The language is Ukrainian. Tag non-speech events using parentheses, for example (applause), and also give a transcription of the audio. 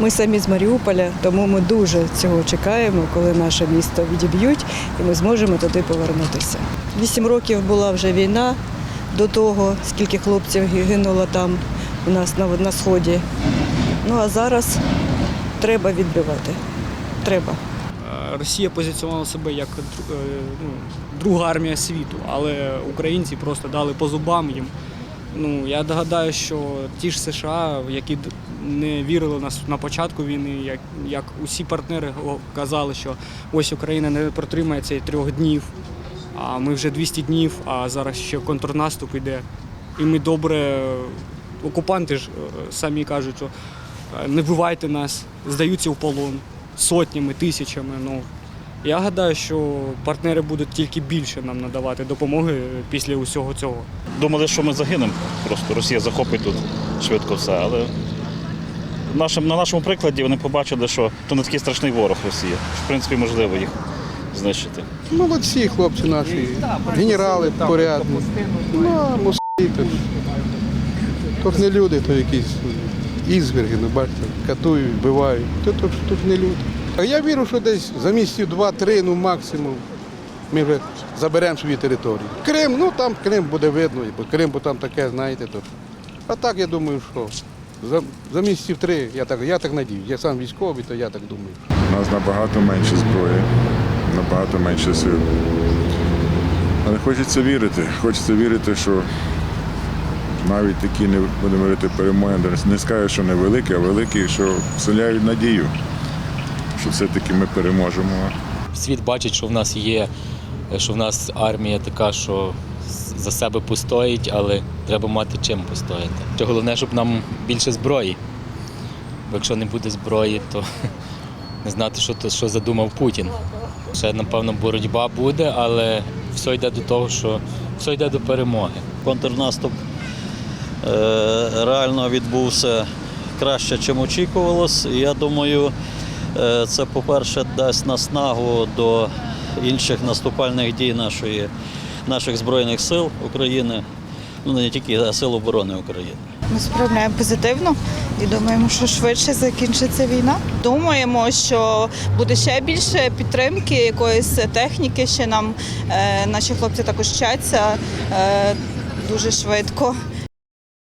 Ми самі з Маріуполя, тому ми дуже цього чекаємо, коли наше місто відіб'ють, і ми зможемо туди повернутися. Вісім років була вже війна до того, скільки хлопців гинуло там у нас на, сході. Ну а зараз треба відбивати. Треба. Е, Росія позиціонувала себе як е, ну, друга армія світу, але українці просто дали по зубам їм. Ну, я догадаю, що ті ж США, які не вірили нас на початку війни, як, як усі партнери казали, що ось Україна не протримається і трьох днів, а ми вже 200 днів, а зараз ще контрнаступ іде. І ми добре, окупанти ж е, самі кажуть, що е, не вбивайте нас, здаються в полон сотнями, тисячами. Ну, я гадаю, що партнери будуть тільки більше нам надавати допомоги після усього цього. Думали, що ми загинемо. Просто Росія захопить тут швидко все. Але нашим, на нашому прикладі вони побачили, що то не такий страшний ворог Росія. що, В принципі, можливо їх знищити. Молодці хлопці наші, генерали порядні. Ну, а то, не люди, то якісь ізверги, ну бачите, катують, вбивають. То, то, тут не люди. А я вірю, що десь за місяців два-три, ну максимум, ми вже заберемо свої території. Крим, ну там Крим буде видно, бо Крим, бо там таке, знаєте, то. А так я думаю, що за, за місяців три, я так, я так надію. Я сам військовий, то я так думаю. У нас набагато менше зброї, набагато менше сил. Але хочеться вірити. Хочеться вірити, що навіть такі не будемо говорити перемоги, не скажу, що невеликі, а великі, що вселяють надію, що все-таки ми переможемо. світ бачить, що в нас є, що в нас армія така, що за себе постоїть, але треба мати чим постояти. Чи Головне, щоб нам більше зброї. Бо якщо не буде зброї, то (laughs) не знати, що, то, що задумав Путін. Ще, напевно, боротьба буде, але все йде до того, що все йде до перемоги. контрнаступ е, реально відбувся краще, ніж очікувалось. Я думаю, е, це, по-перше, дасть наснагу до інших наступальних дій нашої, наших Збройних сил України, ну не тільки а сил оборони України. Ми справляємо позитивно і думаємо, що швидше закінчиться війна. Думаємо, що буде ще більше підтримки, якоїсь техніки. Ще нам е, наші хлопці також вчаться е, дуже швидко.